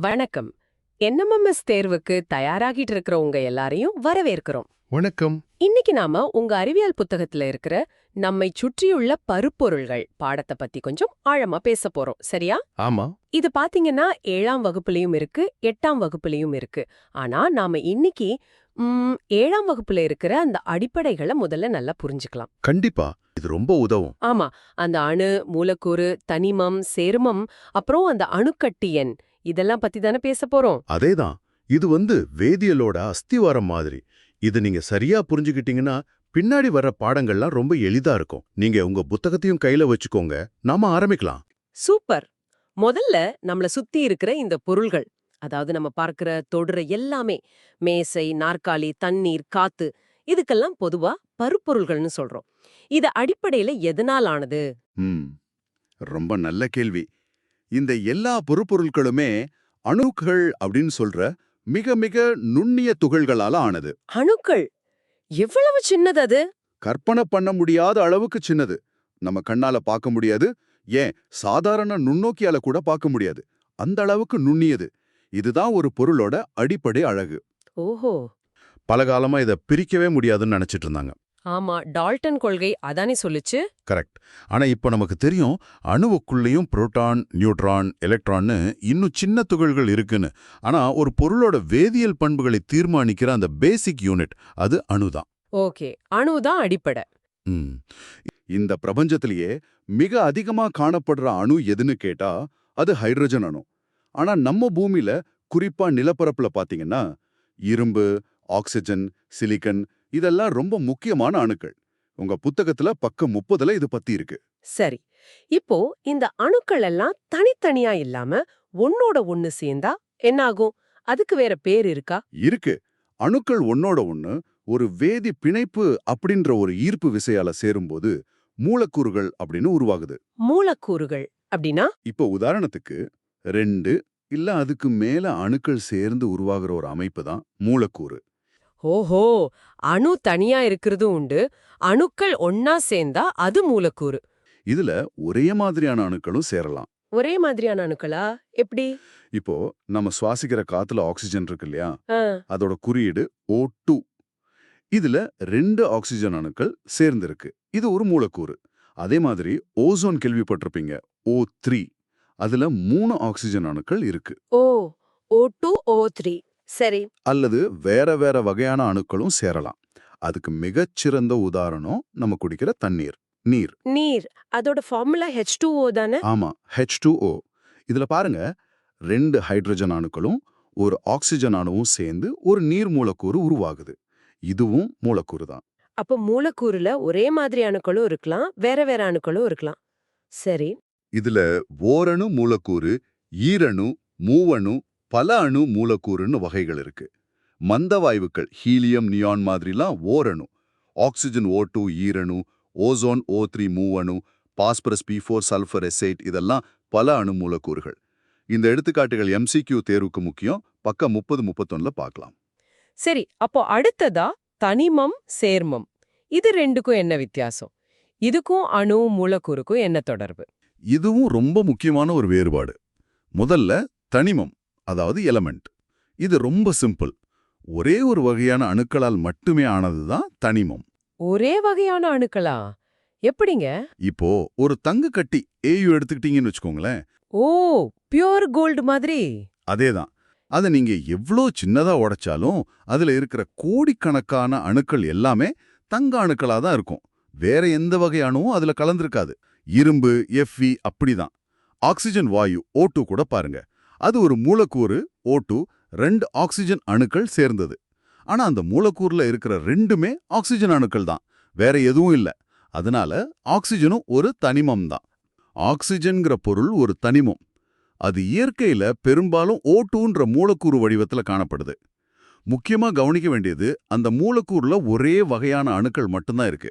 வணக்கம். என்எம்எம்எஸ் தேர்வுக்கு தயாராகிட்டு இருக்கிற உங்க எல்லாரையும் வரவேற்கிறோம். வணக்கம். இன்னைக்கு நாம உங்க அறிவியல் புத்தகத்துல இருக்கிற நம்மை சுற்றியுள்ள பருப்பொருள்கள் பாடத்தை பத்தி கொஞ்சம் ஆழமா பேச போறோம். சரியா? ஆமா. இது பாத்தீங்கன்னா ஏழாம் வகுப்புலயும் இருக்கு எட்டாம் வகுப்புலயும் இருக்கு. ஆனா நாம இன்னைக்கு ஏழாம் வகுப்புல இருக்கிற அந்த அடிப்படைகளை முதல்ல நல்லா புரிஞ்சுக்கலாம். கண்டிப்பா. இது ரொம்ப உதவும். ஆமா. அந்த அணு மூலக்கூறு தனிமம் சேர்மம் அப்புறம் அந்த அணுக்கட்டி எண் இதெல்லாம் பத்தி தானே பேச போறோம். அதேதான். இது வந்து வேதியியலோட அஸ்திவாரம் மாதிரி. இது நீங்க சரியா புரிஞ்சுக்கிட்டீங்கன்னா பின்னாடி வர பாடங்கள்லாம் ரொம்ப எளிதா இருக்கும். நீங்க உங்க புத்தகத்தையும் கையில வச்சுக்கோங்க. நாம ஆரம்பிக்கலாம். சூப்பர். முதல்ல நம்மள சுத்தி இருக்கிற இந்த பொருள்கள். அதாவது நம்ம பார்க்கிற தொடுற எல்லாமே. மேசை நாற்காலி தண்ணீர் காத்து. இதுக்கெல்லாம் பொதுவா பருப்பொருள்கள்னு சொல்றோம். இது அடிப்படையில எதனால் ஆனது? ரொம்ப நல்ல கேள்வி. இந்த எல்லா பொருட்பொருட்களுமே அணுக்கள் அப்படின்னு சொல்ற மிக மிக நுண்ணிய துகள்களால ஆனது. அணுக்கள்? எவ்வளவு சின்னது அது? கற்பனை பண்ண முடியாத அளவுக்கு சின்னது. நம்ம கண்ணால பார்க்க முடியாது. ஏன்? சாதாரண நுண்ணோக்கியால கூட பார்க்க முடியாது. அந்த அளவுக்கு நுண்ணியது. இதுதான் ஒரு பொருளோட அடிப்படை அழகு. ஓஹோ. பல காலமா இதை பிரிக்கவே முடியாதுன்னு நினைச்சிட்டு இருந்தாங்க. ஆமா டால்டன் கொள்கை அதானே சொல்லுச்சு? கரெக்ட். ஆனா இப்போ நமக்கு தெரியும் அணுவுக்குள்ளேயும் புரோட்டான் நியூட்ரான் எலக்ட்ரான்னு இன்னும் சின்ன துகள்கள் இருக்குன்னு. ஆனா ஒரு பொருளோட வேதியியல் பண்புகளை தீர்மானிக்கிற அந்த பேசிக் யூனிட் அது அணுதான். ஓகே அணுதான் அடிப்படை. இந்த பிரபஞ்சத்திலேயே மிக அதிகமா காணப்படுற அணு எதுன்னு கேட்டா அது ஹைட்ரஜன் அணு. ஆனா நம்ம பூமியில குறிப்பா நிலப்பரப்புல பாத்தீங்கன்னா இரும்பு ஆக்சிஜன் சிலிக்கன் இதெல்லாம் ரொம்ப முக்கியமான அணுக்கள். உங்க புத்தகத்துல பக்கம் முப்பதுல இது பத்தி இருக்கு. சரி. இப்போ இந்த அணுக்கள் எல்லாம் தனித்தனியா இல்லாம ஒன்னோட ஒண்ணு சேர்ந்தா என்னாகும்? அதுக்கு வேற பேர் இருக்கா? இருக்கு. அணுக்கள் ஒன்னோட ஒண்ணு ஒரு வேதி பிணைப்பு அப்படின்ற ஒரு ஈர்ப்பு விசையால சேரும்போது மூலக்கூறுகள் அப்படின்னு உருவாகுது. மூலக்கூறுகள் அப்படின்னா? இப்போ உதாரணத்துக்கு ரெண்டு இல்ல அதுக்கு மேல அணுக்கள் சேர்ந்து உருவாகிற ஒரு அமைப்பு தான் மூலக்கூறு. ஓஹோ அணு தனியா இருக்கிறதும் உண்டு. அணுக்கள் ஒன்னா சேர்ந்தா அது மூலக்கூறு. இதுல ஒரே மாதிரியான அணுக்களும் சேரலாம். ஒரே மாதிரியான அணுக்களா? எப்படி? இப்போ நம்ம சுவாசிக்கிற காத்துல ஆக்சிஜன் இருக்கு இல்லையா? அதோட குறியீடு ஓ டூ இதுல ரெண்டு ஆக்சிஜன் அணுக்கள் சேர்ந்திருக்கு. இது ஒரு மூலக்கூறு. அதே மாதிரி ஓசோன் கேள்விப்பட்டிருப்பீங்க ஓ த்ரீ அதுல மூணு ஆக்சிஜன் அணுக்கள் இருக்கு. ஓ ஓ டூ ஓ த்ரீ சரி. அல்லது வேற வேற வகையான அணுக்களும் சேரலாம். அதுக்கு மிகச்சிறந்த உதாரணம் நம்ம குடிக்கிற தண்ணீர் நீர். நீர். அதோட ஃபார்முலா ஹெச் டூ ஓ தானே? ஆமா ஹெச் டூ ஓ இதுல பாருங்க ரெண்டு ஹைட்ரஜன் அணுக்களும் ஒரு ஆக்சிஜன் அணுவும் சேர்ந்து ஒரு நீர் மூலக்கூறு உருவாகுது. இதுவும் மூலக்கூறு தான். அப்ப மூலக்கூறுல ஒரே மாதிரி அணுக்களும் இருக்கலாம் வேற வேற அணுக்களும் இருக்கலாம். சரி. இதுல ஓரணு மூலக்கூறு ஈரணு மூவணு பல அணு மூலக்கூறுன்னு வகைகள் இருக்கு. மந்த வாயுக்கள் ஹீலியம் நியான் மாதிரிலாம் ஓரணு. ஆக்சிஜன் ஓ டூ ஈரணு ozone O three மூவணு phosphorus P four sulphur S eight இதெல்லாம் பல அணு மூலக்கூறுகள். இந்த எடுத்துக்காட்டுகள் எம்சிக்யூ தேர்வுக்கு முக்கியம். பக்கம் முப்பது முப்பத்தொன்னுல பார்க்கலாம் சரி அப்போ அடுத்ததா தனிமம் சேர்மம். இது ரெண்டுக்கும் என்ன வித்தியாசம்? இதுக்கும் அணு மூலக்கூறுக்கும் என்ன தொடர்பு? இதுவும் ரொம்ப முக்கியமான ஒரு வேறுபாடு. முதல்ல தனிமம். அதாவது எலமெண்ட். இது ரொம்ப சிம்பிள். ஒரே ஒரு வகையான அணுக்களால் மட்டுமே ஆனதுதான் தனிமம். ஒரே வகையான அணுக்களா? எப்படிங்க? இப்போ ஒரு தங்கு கட்டி ஏயு எடுத்துக்கிட்டீங்கன்னு வச்சுக்கோங்களேன். ஓ பியூர் கோல்டு மாதிரி. அதேதான். அதை நீங்க எவ்ளோ சின்னதா உடைச்சாலும் அதுல இருக்கிற கோடிக்கணக்கான அணுக்கள் எல்லாமே தங்க அணுக்களா தான் இருக்கும். வேற எந்த வகை அணுவும் அதுல கலந்திருக்காது. இரும்பு எஃப்இ அப்படிதான். ஆக்சிஜன் வாயு ஓ கூட பாருங்க. அது ஒரு மூலக்கூறு ஓட்டு ரெண்டு ஆக்சிஜன் அணுக்கள் சேர்ந்தது. ஆனா அந்த மூலக்கூறுல இருக்கிற ரெண்டுமே ஆக்சிஜன் அணுக்கள் தான். வேற எதுவும் இல்ல. அதனால ஆக்சிஜனும் ஒரு தனிமம் தான். ஆக்சிஜன்கிற பொருள் ஒரு தனிமம். அது இயற்கையில பெரும்பாலும் ஓட்டுன்ற மூலக்கூறு வடிவத்துல காணப்படுது. முக்கியமா கவனிக்க வேண்டியது அந்த மூலக்கூறுல ஒரே வகையான அணுக்கள் மட்டும்தான் இருக்கு.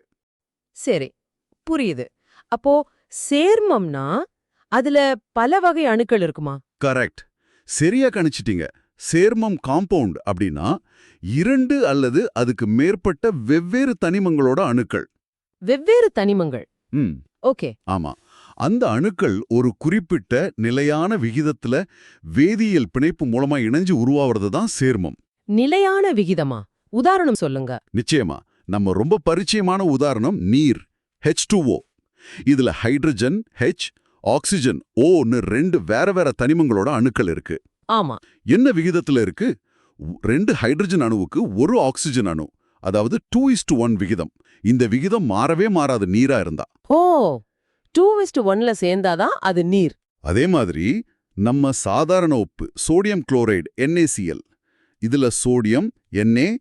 சரி புரியுது. அப்போ சேர்மம்னா அதுல பல வகை அணுக்கள் இருக்குமா? கரெக்ட். சரியா கணிச்சிட்டீங்க. சேர்மம் காம்பவுண்ட் அப்படின்னா இரண்டு அல்லது அதுக்கு மேற்பட்ட வெவ்வேறு தனிமங்களோட அணுக்கள். வெவ்வேறு தனிமங்கள். ம். ஓகே. ஆமா. அந்த அணுக்கள் ஒரு குறிப்பிட்ட நிலையான விகிதத்துல வேதியியல் பிணைப்பு மூலமா இணைஞ்சு உருவாகிறது தான் சேர்மம். நிலையான விகிதமா? உதாரணம் சொல்லுங்க. நிச்சயமா. நம்ம ரொம்ப பரிச்சயமான உதாரணம் நீர் H2O இதுல ஹைட்ரஜன் H ஆக்சிஜன் ஓன்னு ரெண்டு வேற வேற தனிமங்களோட அணுக்கள் இருக்கு. ஆமா. என்ன விகிதத்துல இருக்கு? ரெண்டு ஹைட்ரஜன் அணுவுக்கு ஒரு ஆக்சிஜன் அணு அதாவது டூ இஸ் ஒன் விகிதம். இந்த விகிதம் மாறவே மாறாது நீரா இருந்தா. ஓ! டூ வெஸ்ட் ஒன்ல சேர்ந்தாதான் அது நீர். அதே மாதிரி நம்ம சாதாரண உப்பு சோடியம் குளோரைடு NaCl இதுல சோடியம் Na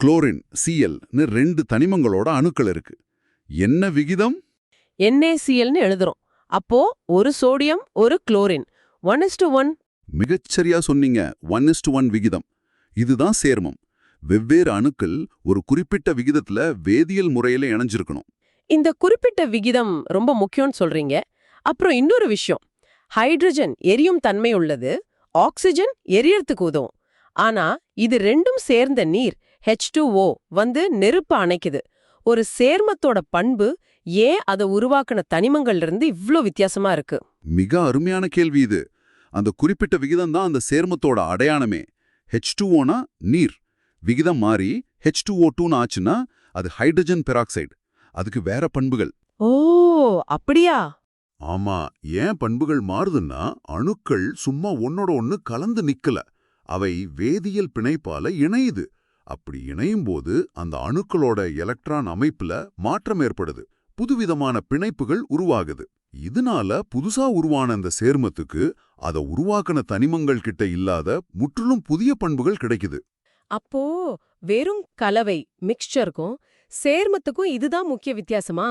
குளோரின் Clன்னு ரெண்டு தனிமங்களோட அணுக்கள் இருக்கு. என்ன விகிதம்? NaClன்னு எழுதுறோம். அப்போ ஒரு சோடியம் ஒரு chlorine. One is to one மிகச்சரியா சொன்னீங்க. ஒன் இஸ் ஒன் விகிதம். இதுதான் சேர்மம். வெவ்வேறு அணுக்கள் ஒரு குறிப்பிட்ட விகிதத்துல வேதியியல் முறையில இணைஞ்சிருக்கணும். இந்த குறிப்பிட்ட விகிதம் ரொம்ப முக்கியம்னு சொல்றீங்க. அப்புறம் இன்னொரு விஷயம். ஹைட்ரஜன் எரியும் தன்மை உள்ளது. ஆக்சிஜன் எரியறதுக்கு உதவும். ஆனா இது ரெண்டும் சேர்ந்த நீர் H2O வந்து நெருப்பு அணைக்குது. ஒரு சேர்மத்தோட பண்பு ஏன் அதை உருவாக்குன தனிமங்கள்ல இருந்து இவ்ளோ வித்தியாசமா இருக்கு? மிக அருமையான கேள்வி இது. அந்த குறிப்பிட்ட விகிதம் தான் அந்த சேர்மத்தோட அடையாளமே. H2Oனா நீர். விகிதம் மாறி H2O2ன்னு ஆச்சுன்னா அது ஹைட்ரஜன் பெராக்சைடு. அதுக்கு வேற பண்புகள். ஓ அப்படியா? ஆமா ஏன் பண்புகள் மாறுதுன்னா அணுக்கள் சும்மா ஒன்னோட ஒன்னு கலந்து நிக்கல. அவை வேதியியல் பிணைப்பால இணையுது. அப்படி இணையும் போது அந்த அணுக்களோட எலக்ட்ரான் அமைப்புல மாற்றம் ஏற்படுது. புதுவிதமான பிணைப்புகள் உருவாகுது. இதனால புதுசா உருவான அந்த சேர்மத்துக்கு அத உருவாக்கின தனிமங்கள் கிட்ட இல்லாத முற்றிலும் புதிய பண்புகள் கிடைக்குது. அப்போ வெறும் கலவை மிக்ஸ்சருக்கும் சேர்மத்துக்கும் இதுதான் முக்கிய வித்தியாசமா?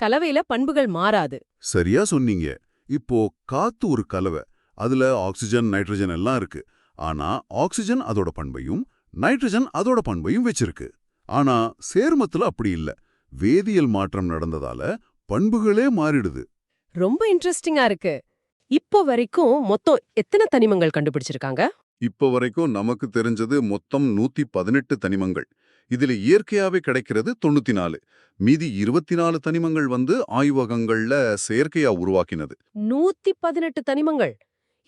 கலவையில பண்புகள் மாறாது. சரியா சொன்னீங்க. இப்போ காத்து ஒரு கலவை அதுல ஆக்சிஜன் நைட்ரஜன் எல்லாம் இருக்கு. ஆனா ஆக்சிஜன் அதோட பண்பையும் நைட்ரஜன் அதோட பண்பையும் வச்சிருக்கு. ஆனா சேர்மத்துல அப்படி இல்ல. வேதியியல் மாற்றம் நடந்ததால பண்புகளே மாறிடுது. ரொம்ப இன்ட்ரெஸ்டிங்கா இருக்கு. இப்போ வரைக்கும் மொத்தம் எத்தனை தனிமங்கள் கண்டுபிடிச்சிருக்காங்க? இப்போ வரைக்கும் நமக்கு தெரிஞ்சது மொத்தம் நூத்தி பதினெட்டு தனிமங்கள். இதுல இயற்கையாவே கிடைக்கிறது தொண்ணூத்தி நாலு மீதி இருபத்தி நாலு தனிமங்கள் வந்து ஆய்வகங்கள்ல செயற்கையா உருவாக்கினது. நூத்தி பதினெட்டு தனிமங்கள்.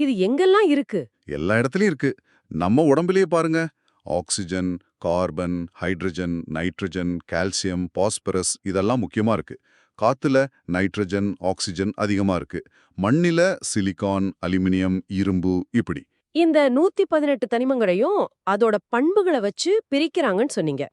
இது எங்கெல்லாம் இருக்கு? எல்லா இடத்துலயும் இருக்கு. நம்ம உடம்புலயே பாருங்க. Oxygen carbon hydrogen nitrogen calcium phosphorus இதெல்லாம் முக்கியமா இருக்கு. காத்துல நைட்ரஜன் ஆக்சிஜன் அதிகமா இருக்கு. மண்ணில சிலிகான் அலுமினியம் இரும்பு இப்படி. இந்த நூத்தி பதினெட்டு தனிமங்களையும் அதோட பண்புகளை வச்சு பிரிக்கிறாங்கன்னு சொன்னீங்க.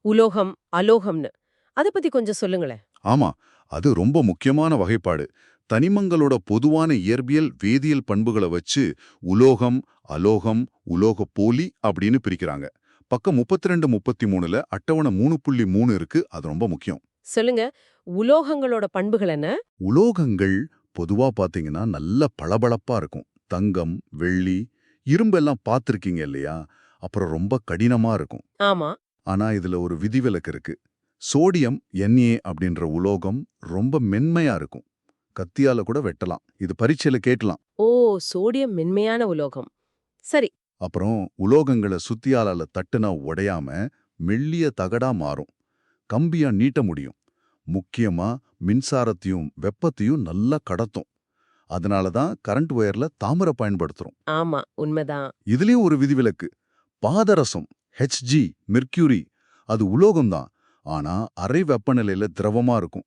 உலோகம் அலோகம்னு. அத பத்தி கொஞ்சம் சொல்லுங்களேன். ஆமா அது ரொம்ப முக்கியமான வகைப்பாடு. தனிமங்களோட பொதுவான இயற்பியல் வேதியியல் பண்புகளை வச்சு உலோகம் அலோகம் உலோக போலி அப்படின்னு பிரிக்கிறாங்க. பக்கம் முப்பத்தி ரெண்டு முப்பத்தி மூணுல அட்டவணை மூணு புள்ளி மூணு இருக்கு. அது ரொம்ப முக்கியம். சொல்லுங்க உலோகங்களோட பண்புகள் என்ன? உலோகங்கள் பொதுவா பாத்தீங்கன்னா நல்ல பளபளப்பா இருக்கும். தங்கம் வெள்ளி இரும்பெல்லாம் பார்த்திருக்கீங்க இல்லையா? அப்புறம் ரொம்ப கடினமா இருக்கும். ஆமா. ஆனா இதுல ஒரு விதிவிலக்கு இருக்கு. சோடியம் Na அப்படின்ற உலோகம் ரொம்ப மென்மையா இருக்கும். கத்தியால கூட வெட்டலாம். இது பரீட்சையில கேட்கலாம். ஓ சோடியம் மென்மையான உலோகம். சரி. அப்புறம் உலோகங்களை சுத்தியாலால தட்டுனா உடையாம மெல்லிய தகடா மாறும். கம்பியா நீட்ட முடியும். முக்கியமா மின்சாரத்தையும் வெப்பத்தையும் நல்லா கடத்தும். அதனால தான் கரண்ட் ஒயர்ல தாமரை பயன்படுத்துறோம். ஆமா உண்மைதான். இதுலயும் ஒரு விதிவிலக்கு. பாதரசம் ஹெச்ஜி மெர்க்யூரி அது உலோகம்தான். ஆனா அறை வெப்பநிலையில திரவமா இருக்கும்.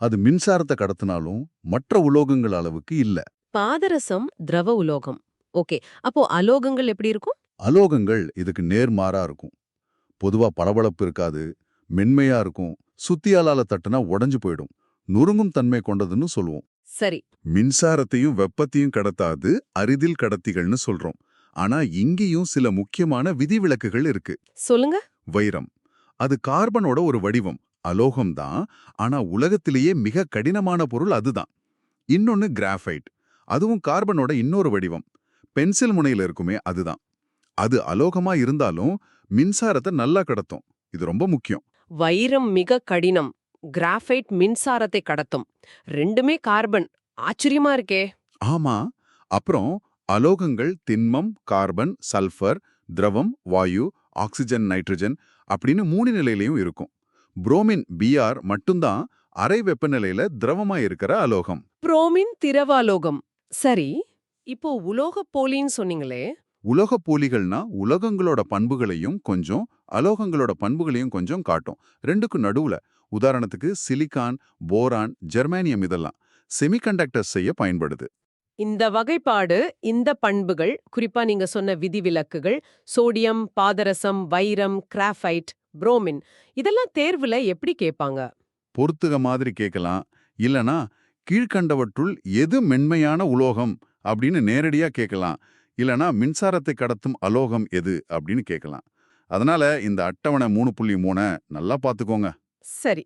அது மின்சாரத்தை கடத்தினாலும் மற்ற உலோகங்கள் அளவுக்கு இல்ல. பாதரசம் திரவ உலோகம். ஓகே. அப்போ அலோகங்கள் எப்படி இருக்கும்? அலோகங்கள் இதுக்கு நேர்மாறா இருக்கும். பொதுவா பளபளப்பு இருக்காது மென்மையா இருக்கும் சுத்தியாலால தட்டுனா உடைஞ்சு போயிடும். நொறுங்கும் தன்மை கொண்டதுன்னு சொல்லுவோம். சரி. மின்சாரத்தையும் வெப்பத்தையும் கடத்தாது அரிதில் கடத்திகள்னு சொல்றோம். ஆனா இங்கேயும் சில முக்கியமான விதிவிலக்குகள் இருக்கு. சொல்லுங்க. வைரம். அது கார்பனோட ஒரு வடிவம். அலோகம் தான் ஆனா உலகத்திலேயே மிக கடினமான பொருள் அதுதான். இன்னொன்னு கிராஃபைட். அதுவும் கார்பனோட இன்னொரு வடிவம். பென்சில் முனையில இருக்குமே அதுதான். அது அலோகமா இருந்தாலும் மின்சாரத்தை நல்லா கடத்தும். இது ரொம்ப முக்கியம். வைரம் மிக கடினம். கிராஃபைட் மின்சாரத்தை கடத்தும். ரெண்டுமே கார்பன். ஆச்சரியமா இருக்கே. ஆமா. அப்புறம் அலோகங்கள் திண்மம் கார்பன் சல்ஃபர் திரவம் வாயு ஆக்சிஜன் நைட்ரஜன் அப்படின்னு மூணு நிலையிலையும் இருக்கும். புரோமின் பிஆர் மட்டும்தான் அறை வெப்பநிலையில திரவமா இருக்கிற அலோகம். புரோமின் திரவாலோகம். சரி இப்போ உலோகப் போலின்னு சொன்னீங்களே. உலோக போலிகள்னா உலகங்களோட பண்புகளையும் கொஞ்சம் அலோகங்களோட பண்புகளையும் கொஞ்சம் காட்டும். ரெண்டுக்கும் நடுவுல. உதாரணத்துக்கு சிலிக்கான் போரான் ஜெர்மானியம் இதெல்லாம். செமிகண்டக்டர்ஸ் செய்ய பயன்படுது. இந்த வகைப்பாடு இந்த பண்புகள் குறிப்பா நீங்க சொன்ன விதிவிலக்குகள் சோடியம் பாதரசம் வைரம் கிராஃபைட் புரோமின் இதெல்லாம் தேர்வுல எப்படி கேட்பாங்க? பொறுத்துக மாதிரி கேட்கலாம். இல்லனா கீழ்கண்டவற்றுள் எது மென்மையான உலோகம் அப்படின்னு நேரடியா கேட்கலாம். இல்லனா மின்சாரத்தை கடத்தும் அலோகம் எது அப்படின்னு கேட்கலாம். அதனால இந்த அட்டவணை மூணு புள்ளி மூணை நல்லா பார்த்துக்கோங்க. சரி.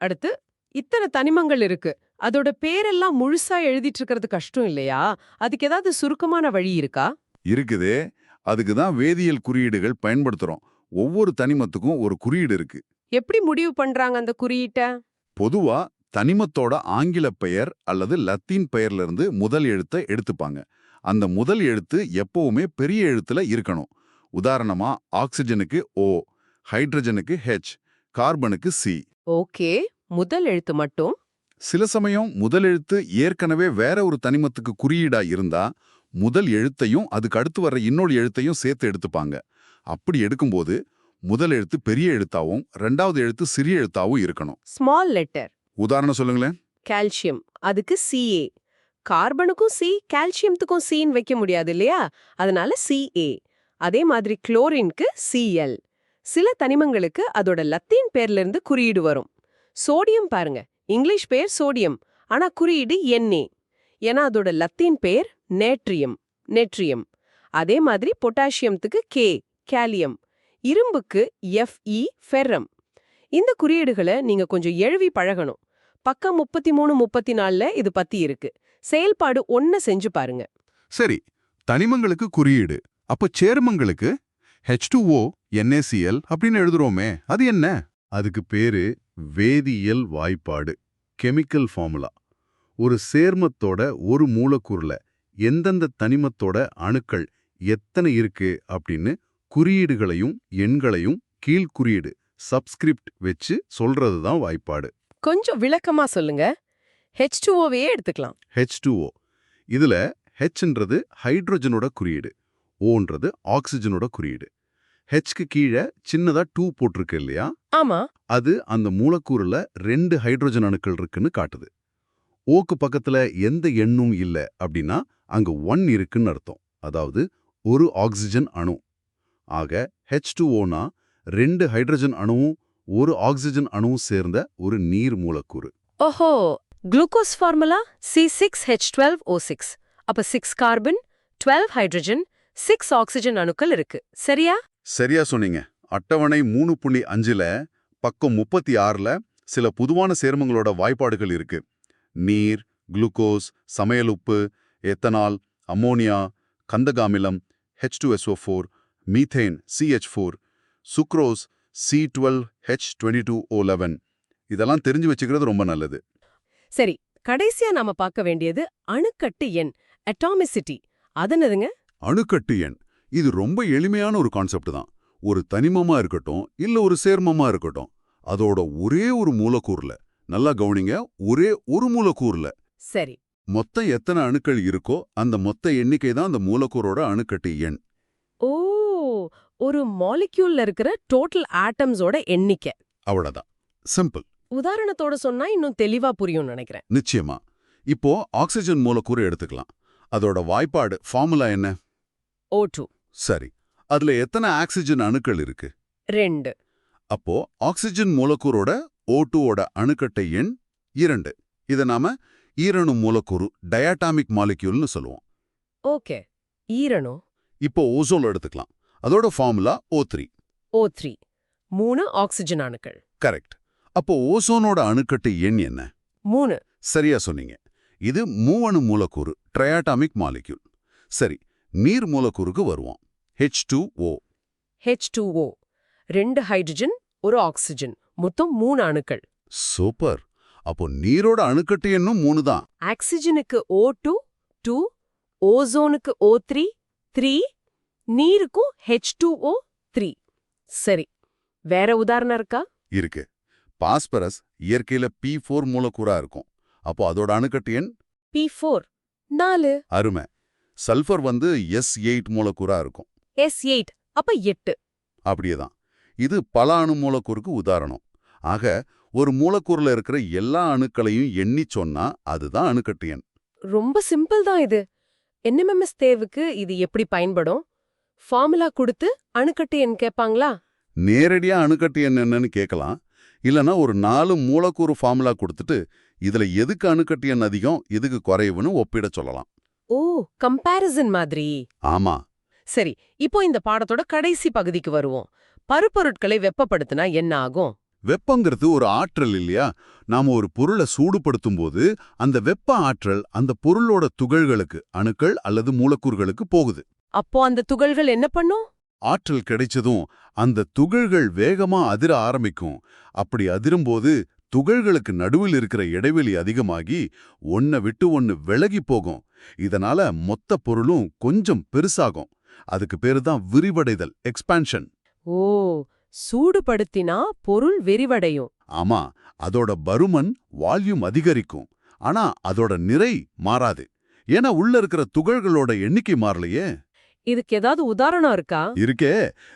அடுத்து இத்தனை தனிமங்கள் இருக்கு. அதோட பேரெல்லாம் முழுசா எழுதிட்டு இருக்கிறது கஷ்டம் இல்லையா? அதுக்கு ஏதாவது சுருக்கமான வழி இருக்கா? இருக்குதே. அதுக்கு தான் வேதியியல் குறியீடுகள் பயன்படுத்துறோம். ஒவ்வொரு தனிமத்துக்கும் ஒரு குறியீடு இருக்கு. எப்படி முடிவு பண்றாங்க அந்த குறியீட்டை? பொதுவா தனிமத்தோட ஆங்கில பெயர் அல்லது லத்தீன் பெயர்ல இருந்து முதல் எழுத்தை எடுத்துப்பாங்க. அந்த முதல் எழுத்து எப்பவுமே பெரிய எழுத்துல இருக்கணும். உதாரணமா ஆக்சிஜனுக்கு ஓ ஹைட்ரஜனுக்கு ஹெச் கார்பனுக்கு சி ஓகே. முதல் எழுத்து மட்டும். சில சமயம் முதல் எழுத்து ஏற்கனவே வேற ஒரு தனிமத்துக்கு குறியீடா இருந்தா முதல் எழுத்தையும் அதுக்கு அடுத்து வர்ற இன்னொரு எழுத்தையும் சேர்த்து எடுத்துப்பாங்க. அப்படி எடுக்கும்போது முதல் எழுத்து பெரிய எழுத்தாவும் ரெண்டாவது எழுத்து சிறிய எழுத்தாவும் இருக்கணும். ஸ்மால் லெட்டர் உதாரணம் சொல்லுங்களேன். கால்சியம் அதுக்கு சிஏ கார்பனுக்கும் சி கால்சியம்த்துக்கும் சின்னு வைக்க முடியாது இல்லையா? அதனால சிஏ அதே மாதிரி குளோரினுக்கு சிஎல் சில தனிமங்களுக்கு அதோட லத்தீன் பேர்ல இருந்து குறியீடு வரும். சோடியம் பாருங்க. இங்கிலீஷ் பேர் சோடியம் ஆனா குறியீடு என்னே ஏன்னா அதோட லத்தீன் பேர் நேட்ரியம் நெட்ரியம். அதே மாதிரி பொட்டாசியம்த்துக்கு கே கேலியம். இரும்புக்கு எஃப்இ e, ஃபெர்ரம். இந்த குறியீடுகளை நீங்க கொஞ்சம் எழுவி பழகணும். பக்கம் முப்பத்தி மூணு முப்பத்தி நாலுல இது பத்தி இருக்கு. செயல்பாடு ஒன்ன செஞ்சு பாருங்க. சரி தனிமங்களுக்கு குறியீடு அப்ப சேர்மங்களுக்கு ஹெச்டுஓ என்ஏசிஎல் அப்படின்னு எழுதுறோமே அது என்ன? அதுக்கு பேரு வேதியியல் வாய்ப்பாடு. Chemical formula. ஒரு சேர்மத்தோட ஒரு மூலக்கூறுல எந்தெந்த தனிமத்தோட அணுக்கள் எத்தனை இருக்கு அப்படின்னு குறியீடுகளையும் எண்களையும் கீழ்குறியீடு சப்ஸ்கிரிப்ட் வச்சு சொல்றது தான் வாய்ப்பாடு. கொஞ்சம் விளக்கமா சொல்லுங்க. ஹெச் டூஓவையே எடுத்துக்கலாம். H2O இதுல Hன்றது ஹைட்ரஜனோட குறியீடு. ஓன்றது ஆக்சிஜனோட குறியீடு. ஹெச்க்கு கீழே சின்னதா டூ போட்டிருக்கு இல்லையா? ஆமா. அது அந்த மூலக்கூறுல ரெண்டு ஹைட்ரஜன் அணுக்கள் இருக்குன்னு காட்டுது. ஓக்கு பக்கத்துல எந்த எண்ணும் இல்ல அப்படின்னா அங்க ஒன் இருக்குன்னு அர்த்தம். அதாவது ஒரு ஆக்சிஜன் அணு. ஆக ஹெச் டூஓனா ரெண்டு ஹைட்ரஜன் அணுவும் ஒரு ஆக்சிஜன் அணுவும் சேர்ந்த ஒரு நீர் மூலக்கூறு. ஓஹோ! Glucose formula C six H twelve O six அப்ப six carbon twelve hydrogen six oxygen அணுக்கள் இருக்கு. சரியா? சரியா சொன்னீங்க. அட்டவணை மூணு புள்ளி அஞ்சுல பக்கம் முப்பத்தி ஆறுல சில பொதுவான சேர்மங்களோட வாய்ப்பாடுகள் இருக்கு. நீர் குளுக்கோஸ் சமையல் உப்பு ethanol ammonia கந்தகாமிலம் H two S O four methane C H four sucrose C twelve H twenty two O eleven இதெல்லாம் தெரிஞ்சு வச்சுக்கிறது ரொம்ப நல்லது. சரி கடைசியா நாம பார்க்க வேண்டியது அணுக்கட்டு எண் அட்டாமிசிட்டி. அதனதுங்க அணுக்கட்டு எண். இது ரொம்ப எளிமையான ஒரு கான்செப்ட் தான். ஒரு தனிமமா இருக்கட்டும் இல்ல ஒரு சேர்மமா இருக்கட்டும். அதோட ஒரே ஒரு மூலக்கூறுல நல்லா கவனிங்க ஒரே ஒரு மூலக்கூறுல சரி. மொத்தம் எத்தனை அணுக்கள் இருக்கோ அந்த மொத்த எண்ணிக்கை தான் அந்த மூலக்கூறோட அணுக்கட்டு எண். ஓ! ஒரு மாலிக்யூல்ல இருக்கிற டோட்டல் ஆட்டம்ஸோட எண்ணிக்கை. அவ்வளவுதான். சிம்பிள் உதாரணத்தோட சொன்னா இன்னும் தெளிவா புரியும் நினைக்கிறேன். நிச்சயமா. இப்போ ஆக்சிஜன் மூலக்கூறு எடுத்துக்கலாம். அதோட வாய்ப்பாடு ஃபார்முலா என்ன? ஓ டூ சரி. அதுல எத்தனை ஆக்சிஜன் அணுக்கள் இருக்கு? ரெண்டு. அப்போ ஆக்சிஜன் மூலக்கூறோட ஓ ஓட அணுக்கட்டை எண் இரண்டு. இதை நாம ஈரணு மூலக்கூறு டயாட்டாமிக் மாலிக்யூல்னு சொல்லுவோம். ஓகே. ஈரணு. இப்போ ஓசோல் எடுத்துக்கலாம். அதோட formula O three O three மூணு ஆக்சிஜன் அணுக்கள். கரெக்ட் அப்போ ஓசோனோட அணுக்கட்டை எண் என்ன? மூணு. சரியா சொன்னீங்க. இது மூவணு மூலக்கூறு ட்ரையாட்டாமிக் மாலிக்யூல் சரி. நீர் மூலக்கூறுக்கு வருவோம். H two O H two O ரெண்டு ஹைட்ரஜன் ஒரு ஆக்சிஜன் மொத்தம் மூணு அணுக்கள். சூப்பர். அப்போ நீரோட அணுக்கட்டு எண்ணும் மூணு தான் ஆக்சிஜனுக்கு ஓ டூ டூ ஓசோனுக்கு ஓ த்ரீ த்ரீ நீருக்கும் ஹெச் டூ ஓ த்ரீ சரி. வேற உதாரணம் இருக்கா? இருக்கு. பாஸ்பரஸ் இயற்கையில பி ஃபோர் மூலக்கூறா இருக்கும். அப்போ அதோட அணுக்கட்டு எண்? பி ஃபோர் நாலு. அருமை. சல்ஃபர் வந்து எஸ் எயிட் மூலக்கூறா இருக்கும். எஸ் எயிட் அப்ப எட்டு. அப்படியேதான். இது பல அணு மூலக்கூறுக்கு உதாரணம். ஆக ஒரு மூலக்கூறுல இருக்கிற எல்லா அணுக்களையும் எண்ணி சொன்னா அதுதான் அணுக்கட்டு எண். ரொம்ப சிம்பிள் தான் இது. என்எம்எம்எஸ் தேவுக்கு இது எப்படி பயன்படும்? ஃபார்முலா கொடுத்து அணுக்கட்டு எண் கேட்பாங்களா? நேரடியா அணுக்கட்டு எண் என்னன்னு கேட்கலாம். இல்லனா ஒரு நாலு மூலக்கூறு ஃபார்முலா கொடுத்துட்டு இதுல எதுக்கு அணுக்கட்டு எண் அதிகம் எதுக்கு குறைவுன்னு ஒப்பிட சொல்லலாம். ஓ கம்பேரிசன் மாதிரி. ஆமா. சரி இப்போ இந்த பாடத்தோட கடைசி பகுதிக்கு வருவோம். பருப்பொருட்களை வெப்பப்படுத்தினா என்ன ஆகும்? வெப்பங்கிறது ஒரு ஆற்றல் இல்லையா? நாம ஒரு பொருளை சூடுபடுத்தும் போது அந்த வெப்ப ஆற்றல் அந்த பொருளோட துகள்களுக்கு அணுக்கள் அல்லது மூலக்கூறுகளுக்கு போகுது. அப்போ அந்த துகள்கள் என்ன பண்ணும்? ஆற்றல் கிடைச்சதும் அந்த துகள்கள் வேகமா அதிர ஆரம்பிக்கும். அப்படி அதிரும்போது துகள்களுக்கு நடுவில் இருக்கிற இடைவெளி அதிகமாகி ஒன்ன விட்டு ஒன்னு விலகி போகும். இதனால மொத்த பொருளும் கொஞ்சம் பெருசாகும். அதுக்கு பேரு தான் விரிவடைதல் எக்ஸ்பான்ஷன் ஓ சூடுபடுத்தினா பொருள் விரிவடையும். ஆமா அதோட பருமன் வால்யூம் அதிகரிக்கும். ஆனா அதோட நிறை மாறாது. ஏன்னா உள்ள இருக்கிற துகள்களோட எண்ணிக்கை மாறலையே. இதுக்கு ஏதாவது உதாரணம் இருக்கா? இருக்கே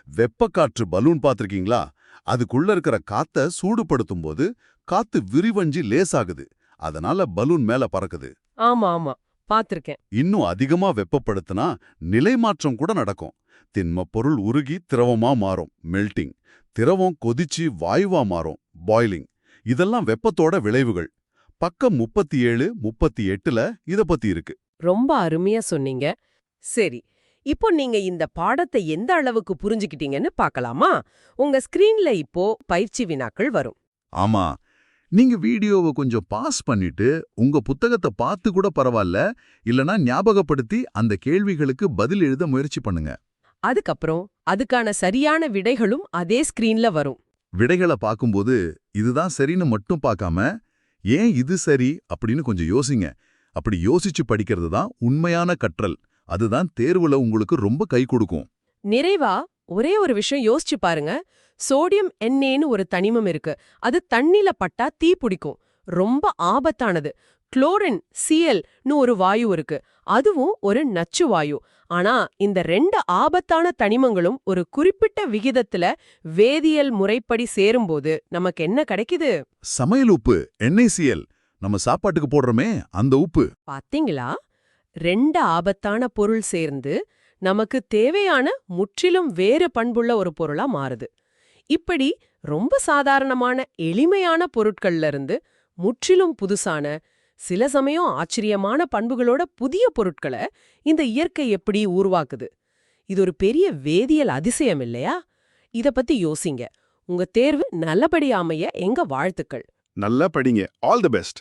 வெப்பக்காற்று பலூன் பார்த்திருக்கீங்களா? அதுக்குள்ள இருக்கிற காத்த சூடுபடுத்தும் போது காத்து விரிவஞ்சி லேசாகுது. அதனால பலூன் மேல பறக்குது. ஆமா ஆமா. பாத்திருக்கேன். இன்னும் அதிகமா வெப்பப்படுத்தினா நிலை மாற்றம் கூட நடக்கும். திண்ம பொருள் உருகி திரவமா மாறும் மெல்டிங் திரவம் கொதிச்சு வாயுவா மாறும் பாய்லிங் இதெல்லாம் வெப்பத்தோட விளைவுகள். பக்கம் முப்பத்தி ஏழு முப்பத்தி எட்டுல இத பத்தி இருக்கு. ரொம்ப அருமையா சொன்னீங்க. சரி இப்போ நீங்க இந்த பாடத்தை எந்த அளவுக்கு புரிஞ்சுக்கிட்டீங்கன்னு பார்க்கலாமா உங்க ஸ்கிரீன்ல இப்போ பயிற்சி வினாக்கள் வரும். ஆமா நீங்க வீடியோவை கொஞ்சம் பாஸ் பண்ணிட்டு உங்க புத்தகத்தை பார்த்து கூட பரவாயில்ல இல்லனா ஞாபகப்படுத்தி அந்த கேள்விகளுக்கு பதில் எழுத முயற்சி பண்ணுங்க. அதுக்கப்புறம் அதுக்கான சரியான விடைகளும் அதே ஸ்கிரீன்ல வரும். விடைகளை பார்க்கும்போது இதுதான் சரின்னு மட்டும் பார்க்காம ஏன் இது சரி அப்படின்னு கொஞ்சம் யோசிங்க. அப்படி யோசிச்சு படிக்கிறது தான் உண்மையான கற்றல். அதுதான் தேர்வுல உங்களுக்கு ரொம்ப கை கொடுக்கும். நிறைவா ஒரே ஒரு விஷயம் யோசிச்சு பாருங்க. சோடியம் எண்ணேன்னு ஒரு தனிமம் இருக்கு. அது தண்ணில பட்டா தீ பிடிக்கும். ரொம்ப ஆபத்தானது. குளோரின் சிஎல்னு ஒரு வாயு இருக்கு. அதுவும் ஒரு நச்சு வாயு. ஆனா இந்த ரெண்டு ஆபத்தான தனிமங்களும் ஒரு குறிப்பிட்ட விகிதத்துல வேதியியல் முறைப்படி சேரும்போது நமக்கு என்ன கிடைக்குது? சமையல் உப்பு NaCl நம்ம சாப்பாட்டுக்கு போடுறோமே அந்த உப்பு. பாத்தீங்களா? ரெண்டு ஆபத்தான பொருள் சேர்ந்து நமக்கு தேவையான முற்றிலும் வேறு பண்புள்ள ஒரு பொருளா மாறுது. இப்படி ரொம்ப சாதாரணமான எளிமையான பொருட்கள்ல இருந்து முற்றிலும் புதுசான சில சமயம் ஆச்சரியமான பண்புகளோட புதிய பொருட்களை இந்த இயற்கை எப்படி உருவாக்குது? இது ஒரு பெரிய வேதியியல் அதிசயம் இல்லையா? இத பத்தி யோசிங்க. உங்க தேர்வு நல்லபடி அமைய எங்க வாழ்த்துக்கள்? நல்லா படிங்க. All the best